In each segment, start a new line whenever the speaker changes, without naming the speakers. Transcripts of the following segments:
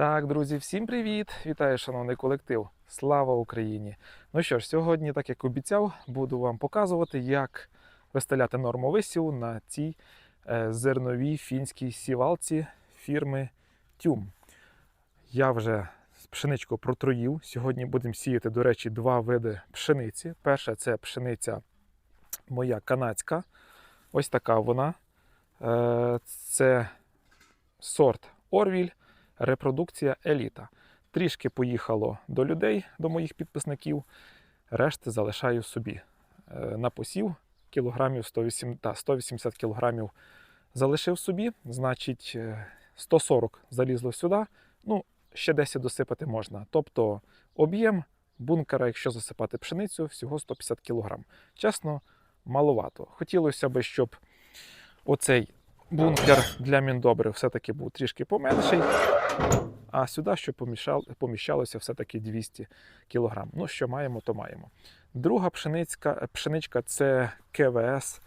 Так, друзі, всім привіт! Вітаю, шановний колектив! Слава Україні! Ну що ж, сьогодні, так як обіцяв, буду вам показувати, як виставляти норму висіву на цій е, зерновій фінській сівалці фірми Тюм. Я вже пшеничку протруїв. Сьогодні будемо сіяти, до речі, два види пшениці. Перша це пшениця моя канадська. Ось така вона. Е, Це сорт Орвіль репродукція еліта. Трішки поїхало до людей, до моїх підписників, решти залишаю собі. Е, На посів кілограмів 108, та, 180 кілограмів залишив собі, значить е, 140 залізло сюди. Ну, ще 10 досипати можна. Тобто об'єм бункера, якщо засипати пшеницю, всього 150 кілограм. Чесно, маловато. Хотілося б, щоб оцей бункер для міндобрив все-таки був трішки поменший. А сюди, поміщал, поміщалося все-таки 200 кг. Ну, що маємо, то маємо. Друга пшеницька, пшеничка це КВС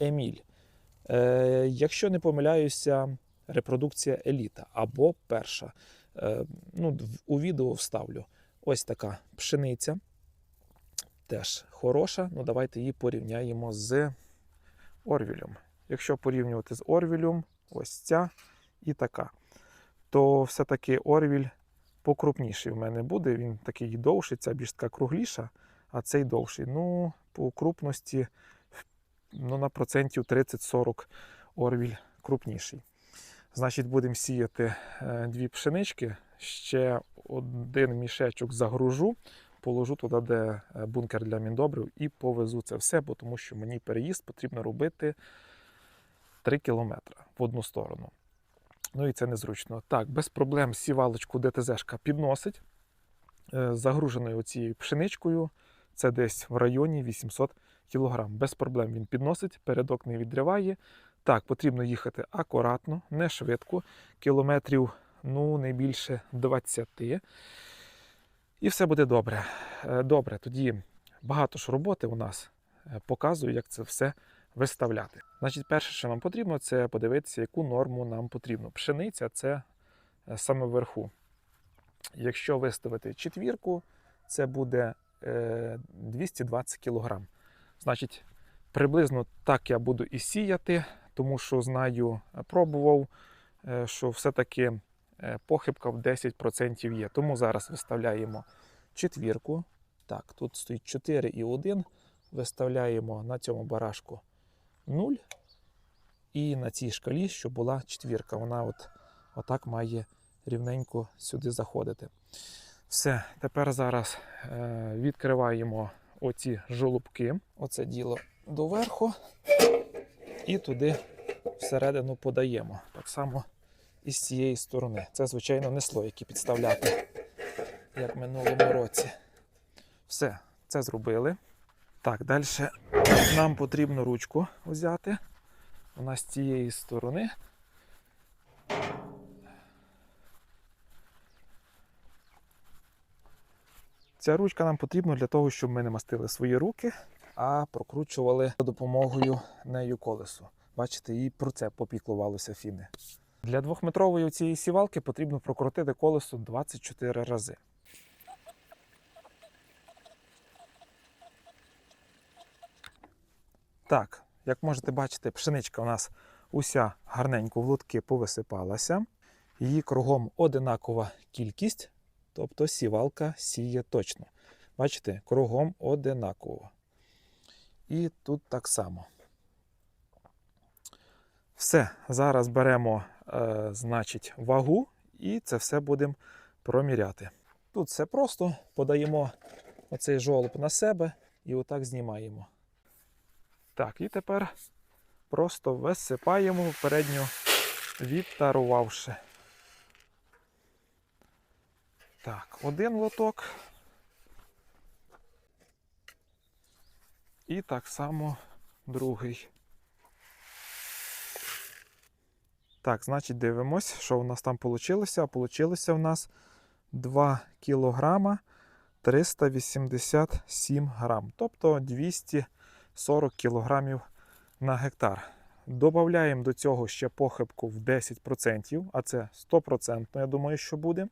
Еміль. Е, якщо не помиляюся, репродукція еліта або перша. Е, ну, у відео вставлю. Ось така пшениця. Теж хороша. Ну, давайте її порівняємо з Орвілем. Якщо порівнювати з Орвілем, ось ця і така то все-таки Орвіль покрупніший в мене буде. Він такий довший, ця більш така кругліша, а цей довший. Ну, по крупності ну, на процентів 30-40 Орвіль крупніший. Значить, будемо сіяти е, дві пшенички. Ще один мішечок загружу, положу туди, де е, бункер для міндобрив, і повезу це все, бо тому що мені переїзд потрібно робити 3 кілометри в одну сторону. Ну і це незручно. Так, без проблем сівалочку ДТЗшка підносить. Е, Загруженою оцією пшеничкою. Це десь в районі 800 кг. Без проблем він підносить, передок не відриває. Так, потрібно їхати акуратно, не швидко, кілометрів ну, не більше 20. І все буде добре. Е, Добре, тоді багато ж роботи у нас. Е, Показую, як це все виставляти. Значить, перше, що нам потрібно, це подивитися, яку норму нам потрібно. Пшениця це е, саме вверху. Якщо виставити четвірку, це буде е, 220 кг. Значить, приблизно так я буду і сіяти, тому що знаю, е, пробував, е, що все-таки е, похибка в 10% є. Тому зараз виставляємо четвірку. Так, тут стоїть 4 і 1. Виставляємо на цьому барашку 0. І на цій шкалі, щоб була четвірка, вона от, отак має рівненько сюди заходити. Все, тепер зараз е, відкриваємо оці жолубки, оце діло доверху, і туди всередину подаємо. Так само і з цієї сторони. Це, звичайно, не слоїки підставляти, як в минулому році. Все, це зробили. Так, далі нам потрібно ручку взяти. Вона з цієї сторони. Ця ручка нам потрібна для того, щоб ми не мастили свої руки, а прокручували за допомогою нею колесо. Бачите, і про це попіклувалося фіни. Для двохметрової цієї сівалки потрібно прокрутити колесо 24 рази. Так, як можете бачити, пшеничка у нас уся гарненько в лотки повисипалася. Її кругом одинакова кількість, тобто сівалка сіє точно. Бачите, кругом одинаково. І тут так само. Все, зараз беремо, е, значить, вагу і це все будемо проміряти. Тут все просто, подаємо оцей жолоб на себе і отак знімаємо. Так, і тепер просто висипаємо впередньо, відтарувавши. Так, один лоток. І так само другий. Так, значить, дивимось, що у нас там вийшло. Вийшло в нас 2 кілограма 387 грам, тобто 240 кілограмів на гектар. Добавляємо до цього ще похибку в 10%, а це 100%, я думаю, що буде.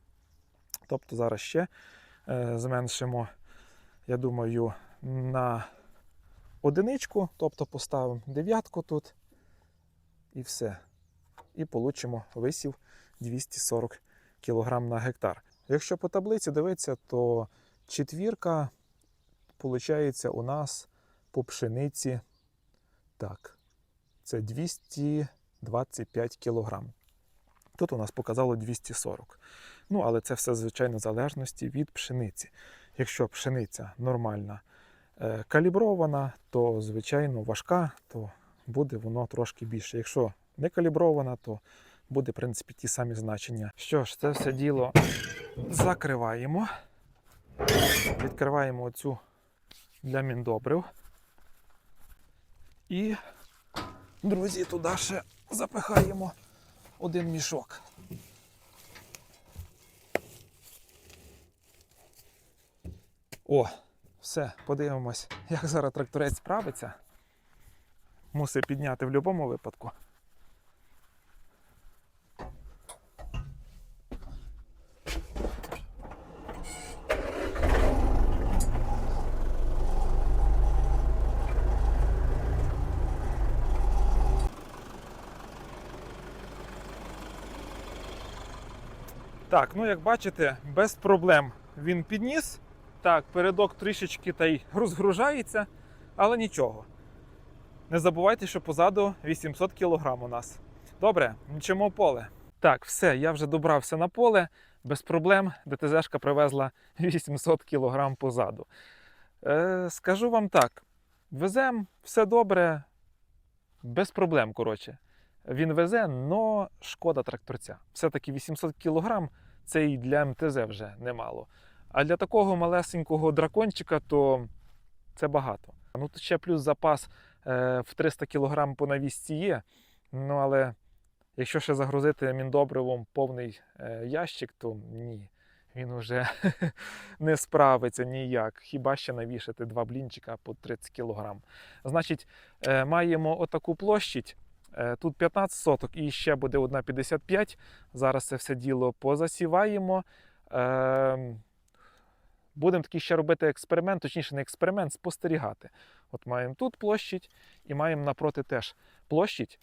Тобто зараз ще е, зменшимо, я думаю, на одиничку, тобто поставимо дев'ятку тут і все. І получимо висів 240 кг на гектар. Якщо по таблиці дивитися, то четвірка виходить у нас по пшениці. Так, це 225 кг. Тут у нас показало 240. Ну, але це все, звичайно, в залежності від пшениці. Якщо пшениця нормальна, е, калібрована, то, звичайно, важка, то буде воно трошки більше. Якщо не калібрована, то буде, в принципі, ті самі значення. Що ж, це все діло закриваємо. Відкриваємо оцю для міндобрив. І, друзі, туди ще запихаємо один мішок. О, все, подивимось, як зараз тракторець справиться. Мусить підняти в будь-якому випадку. Так, ну як бачите, без проблем він підніс. Так, передок трішечки та й розгружається, але нічого. Не забувайте, що позаду 800 кг у нас. Добре, мчимо поле. Так, все, я вже добрався на поле, без проблем. ДТЗшка привезла 800 кг позаду. Е, скажу вам так: везем, все добре, без проблем, коротше. Він везе, але шкода тракторця. Все-таки 800 кг це і для МТЗ вже немало. А для такого малесенького дракончика то це багато. Ну, тут ще плюс запас е, в 300 кг по навісці є. Ну, але якщо ще загрузити міндобривом повний е, ящик, то ні. Він вже не справиться ніяк. Хіба ще навішати два блінчика по 30 кг. Значить, е, маємо отаку площадь. Е, Тут 15 соток і ще буде одна 55. Зараз це все діло позасіваємо. Е, Будемо такий ще робити експеримент, точніше, не експеримент, спостерігати. От маємо тут площадь і маємо напроти теж площадь.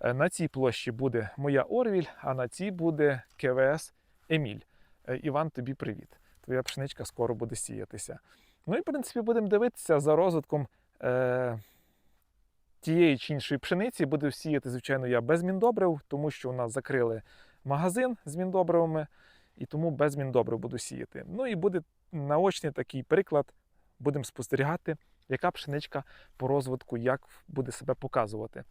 Е, На цій площі буде моя Орвіль, а на цій буде КВС Еміль. Е, Іван, тобі привіт. Твоя пшеничка скоро буде сіятися. Ну і в принципі будемо дивитися за розвитком тієї чи іншої пшениці. Буду сіяти, звичайно, я без міндобрив, тому що у нас закрили магазин з міндобривами, і тому без міндобрив буду сіяти. Ну і буде наочний такий приклад. Будемо спостерігати, яка пшеничка по розвитку, як буде себе показувати.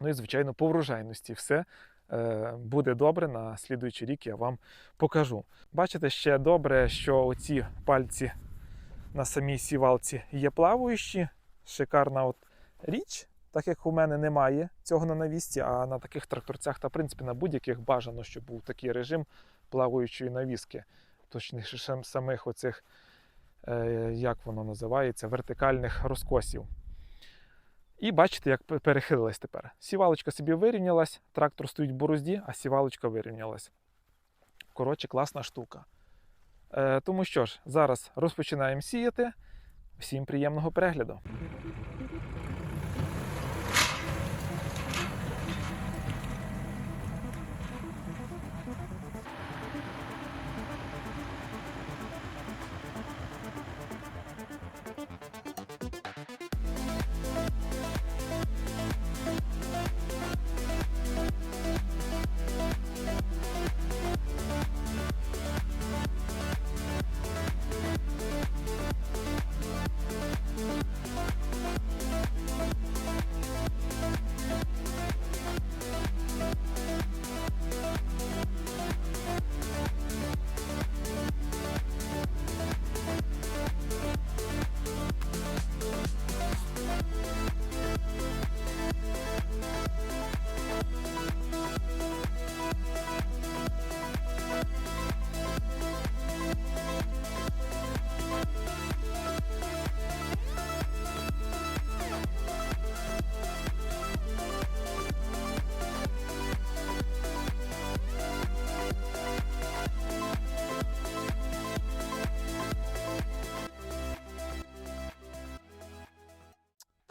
Ну і, звичайно, по врожайності все е, буде добре. На слідуючий рік я вам покажу. Бачите, ще добре, що оці пальці на самій сівалці є плаваючі. Шикарна от річ, так як у мене немає цього на навісці, а на таких тракторцях та в принципі на будь-яких бажано, щоб був такий режим плаваючої навіски. Точніше, самих оцих, е, як воно називається, вертикальних розкосів. І бачите, як пе- перехилилась тепер. Сівалочка собі вирівнялась, трактор стоїть в борозді, а сівалочка вирівнялась. Коротше, класна штука. Е, тому що ж, зараз розпочинаємо сіяти. Всім приємного перегляду.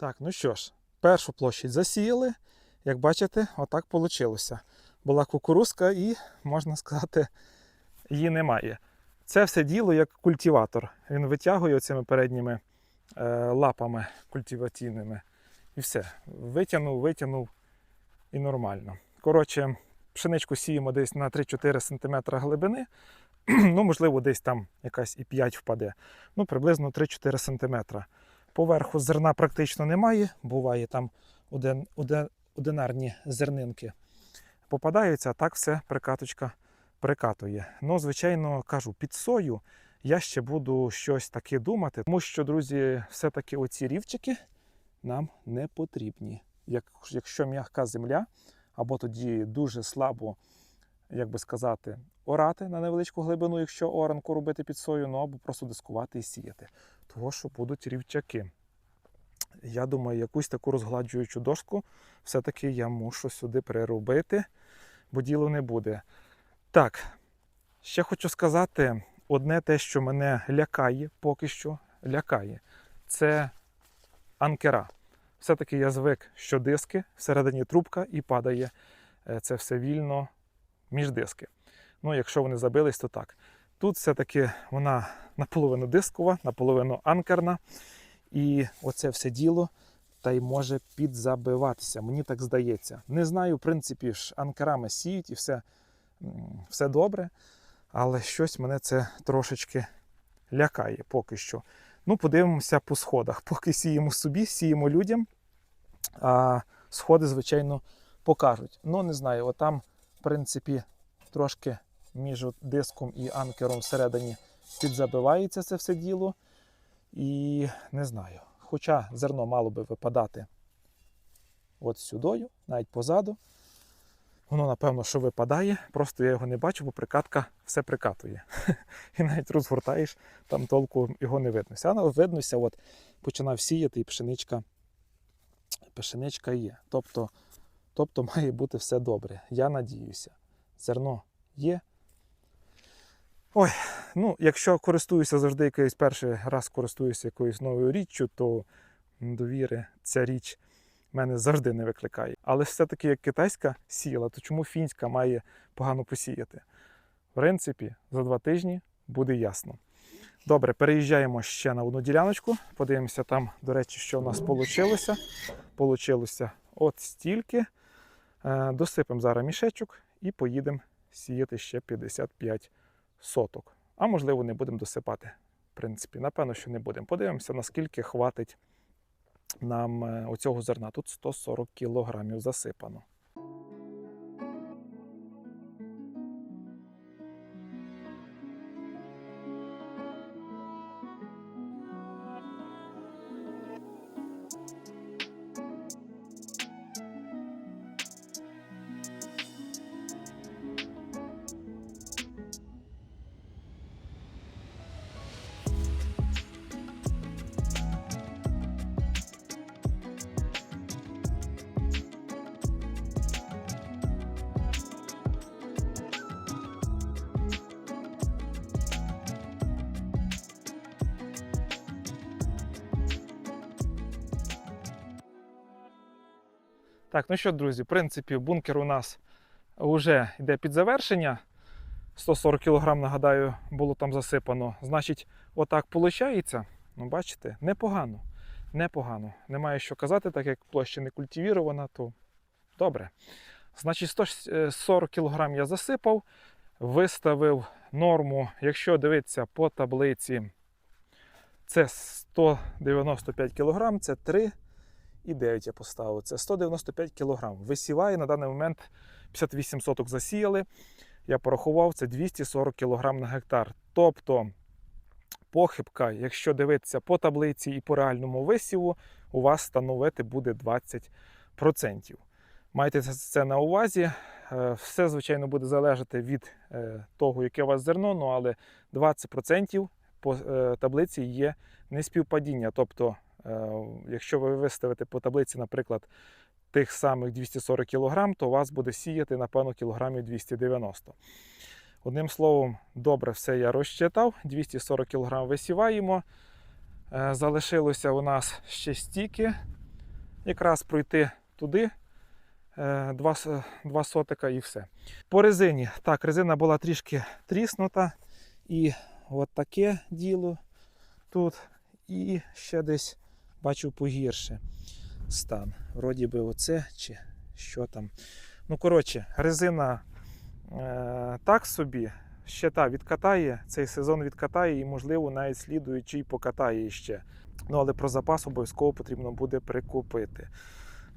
Так, ну що ж, першу площадь засіяли. Як бачите, отак вийшло. Була кукурузка і, можна сказати, її немає. Це все діло як культиватор. Він витягує цими передніми е, лапами культиваційними. І все. Витягнув, витягнув і нормально. Коротше, пшеничку сіємо десь на 3-4 см глибини. ну, можливо, десь там якась і 5 впаде. Ну, приблизно 3-4 см. Поверху зерна практично немає. Буває там один, один, одинарні зернинки попадаються, а так все прикаточка прикатує. Ну, звичайно, кажу, під сою я ще буду щось таке думати, тому що, друзі, все-таки оці рівчики нам не потрібні. Як, якщо м'яка земля, або тоді дуже слабо, як би сказати, орати на невеличку глибину, якщо оранку робити під сою, ну або просто дискувати і сіяти. Того, що будуть рівчаки. Я думаю, якусь таку розгладжуючу дошку все-таки я мушу сюди приробити, бо діло не буде. Так, ще хочу сказати одне те, що мене лякає, поки що лякає, це анкера. Все-таки я звик, що диски всередині трубка і падає е, це все вільно між диски. Ну, якщо вони забились, то так. Тут все-таки вона наполовину дискова, наполовину анкерна. І оце все діло та й може підзабиватися. Мені так здається. Не знаю, в принципі, ж анкерами сіють і все, все добре, але щось мене це трошечки лякає поки що. Ну, подивимося по сходах. Поки сіємо собі, сіємо людям, а сходи, звичайно, покажуть. Ну, не знаю, отам, в принципі, трошки між диском і анкером всередині підзабивається це все діло. І не знаю. Хоча зерно мало би випадати от сюдою, навіть позаду. Воно, напевно, що випадає, просто я його не бачу, бо прикатка все прикатує. І навіть розгортаєш, там толку його не виднося. Але виднося, от починав сіяти і пшеничка, пшеничка є. Тобто, тобто має бути все добре. Я надіюся. Зерно є. Ой, ну, якщо користуюся завжди якийсь перший раз користуюся якоюсь новою річчю, то довіри ця річ мене завжди не викликає. Але все-таки як китайська сіяла, то чому фінська має погано посіяти? В принципі, за два тижні буде ясно. Добре, переїжджаємо ще на одну діляночку. Подивимося там, до речі, що в нас вийшло. Получилося от стільки. Е, Досипемо зараз мішечок і поїдемо сіяти ще 55 соток. А можливо, не будемо досипати. В принципі, напевно, що не будемо. Подивимося, наскільки хватить нам е, оцього зерна. Тут 140 кілограмів засипано. Так, ну що, друзі, в принципі, бункер у нас вже йде під завершення. 140 кг, нагадаю, було там засипано. Значить, отак виходить. Ну, бачите, непогано. Непогано. Немає що казати, так як площа не культивірована, то добре. Значить, 140 кг я засипав, виставив норму, якщо дивитися по таблиці, це 195 кг, це 3 і 9 я поставив. Це 195 кг. Висіває на даний момент 58 соток засіяли. Я порахував, це 240 кг на гектар. Тобто похибка, якщо дивитися по таблиці і по реальному висіву, у вас становити буде 20%. Майте це на увазі. Е, Все, звичайно, буде залежати від е, того, яке у вас зерно, ну, але 20% по е, таблиці є неспівпадіння. Тобто Якщо ви виставите по таблиці, наприклад, тих самих 240 кг, то у вас буде сіяти, напевно, кілограмів 290 Одним словом, добре, все я розчитав. 240 кг висіваємо. Е, Залишилося у нас ще стільки. якраз пройти туди. е, Два, два сотика і все. По резині. Так, резина була трішки тріснута. І от таке діло тут. І ще десь бачу погірше стан. Вроді би оце чи що там. Ну, коротше, резина е, так собі. Ще та відкатає, цей сезон відкатає і, можливо, навіть слідуючий покатає ще. Ну, але про запас обов'язково потрібно буде прикупити.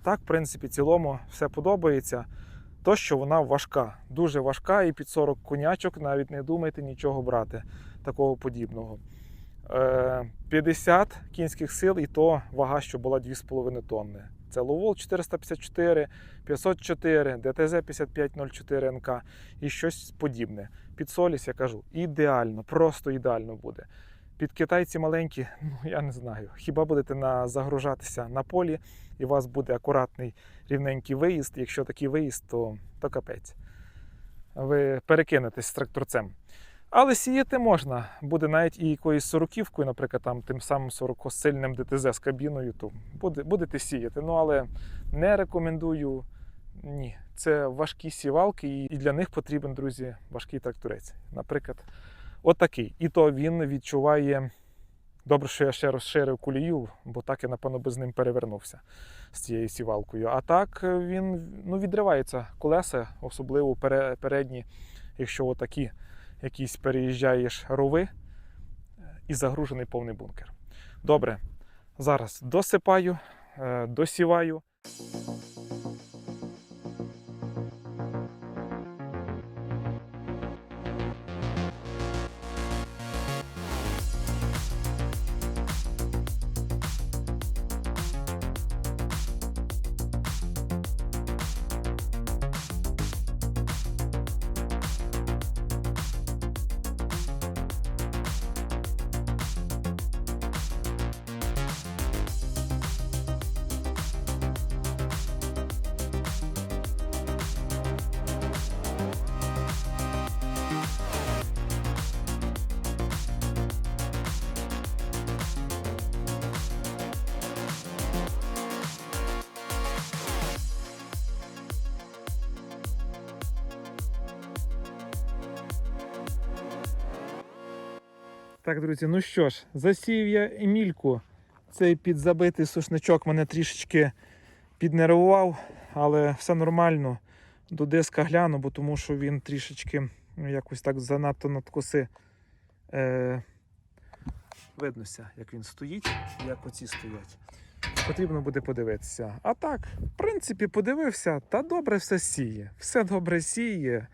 Так, в принципі, цілому все подобається. То, що вона важка, дуже важка, і під 40 конячок навіть не думайте нічого брати такого подібного. Е, 50 кінських сил, і то вага, що була 2,5 тонни. Це Ловол 454, 504, ДТЗ 5504 НК і щось подібне. Під Соліс, я кажу, ідеально, просто ідеально буде. Під китайці маленькі, ну я не знаю. Хіба будете на, загружатися на полі, і у вас буде акуратний рівненький виїзд. Якщо такий виїзд, то, то капець. Ви перекинетесь з тракторцем. Але сіяти можна. Буде навіть і якоюсь сороківкою, наприклад, там тим самим 40-сильним ДТЗ з кабіною, то буде, будете сіяти. Ну але не рекомендую. Ні, це важкі сівалки, і і для них потрібен, друзі, важкий тракторець. Наприклад, отакий. І то він відчуває. Добре, що я ще розширив кулію, бо так я, напевно, би з ним перевернувся з цією сівалкою. А так е, він ну, відривається колеса, особливо передні, якщо отакі якісь переїжджаєш рови е, і загружений повний бункер. Добре, зараз досипаю, е, досіваю. Так, друзі, ну що ж, засів я Емільку. Цей підзабитий сушничок мене трішечки піднервував, але все нормально. До диска гляну, бо тому що він трішечки ну, якось так занадто надкоси. Е, виднося, як він стоїть, як оці стоять. Потрібно буде подивитися. А так, в принципі, подивився, та добре все сіє. Все добре сіє.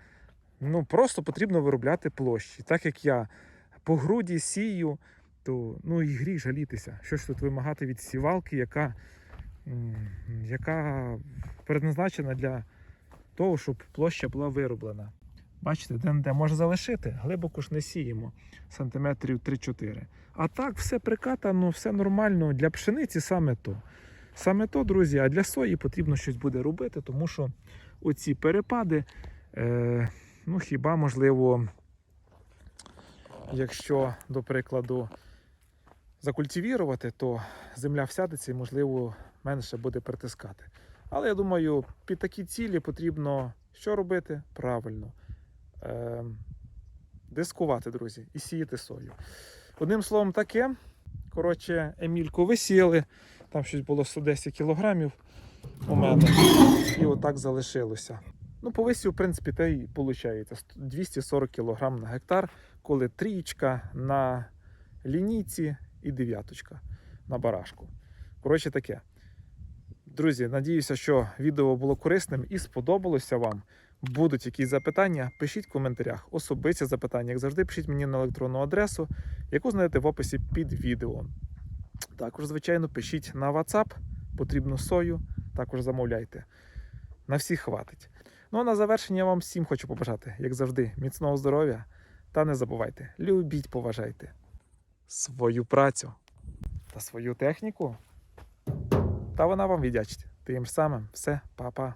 Ну, просто потрібно виробляти площі. Так як я по груді сію, то ну і гріх жалітися. Що ж тут вимагати від сівалки, яка, яка предназначена для того, щоб площа була вироблена. Бачите, де де може залишити, глибоко ж не сіємо сантиметрів 3-4. А так, все прикатано, все нормально. Для пшениці саме то. Саме то, друзі, а для сої потрібно щось буде робити, тому що оці перепади, е, ну хіба можливо, якщо, до прикладу, закультивірувати, то земля всядеться і, можливо, менше буде притискати. Але я думаю, під такі цілі потрібно що робити? Правильно. Е, дискувати, друзі, і сіяти сою. Одним словом, таке. Коротше, Емільку висіяли, там щось було 110 кілограмів у мене. І отак залишилося. Ну, по висію, в принципі, те й виходить. 240 кг на гектар, коли трієчка на лінійці і дев'яточка на барашку. Коротше таке. Друзі, надіюся, що відео було корисним і сподобалося вам. Будуть якісь запитання, пишіть в коментарях. Особисті запитання, як завжди, пишіть мені на електронну адресу, яку знайдете в описі під відео. Також, звичайно, пишіть на WhatsApp, потрібну сою, також замовляйте. На всіх хватить. Ну а на завершення я вам всім хочу побажати, як завжди, міцного здоров'я. Та не забувайте, любіть, поважайте свою працю та свою техніку. Та вона вам віддячить. Тим самим все, па-па.